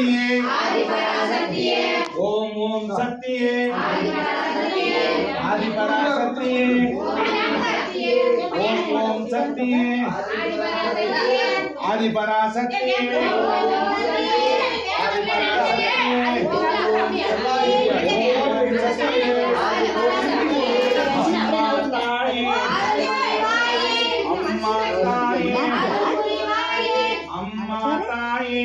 शक्ति है ओम ओम शक्ति है आदि परा शक्ति है ओम ओम शक्ति है आदि परा अम्मा ताई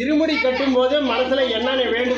இருமுடி கட்டும் போது மனசுல என்னென்ன வேண்டுதல்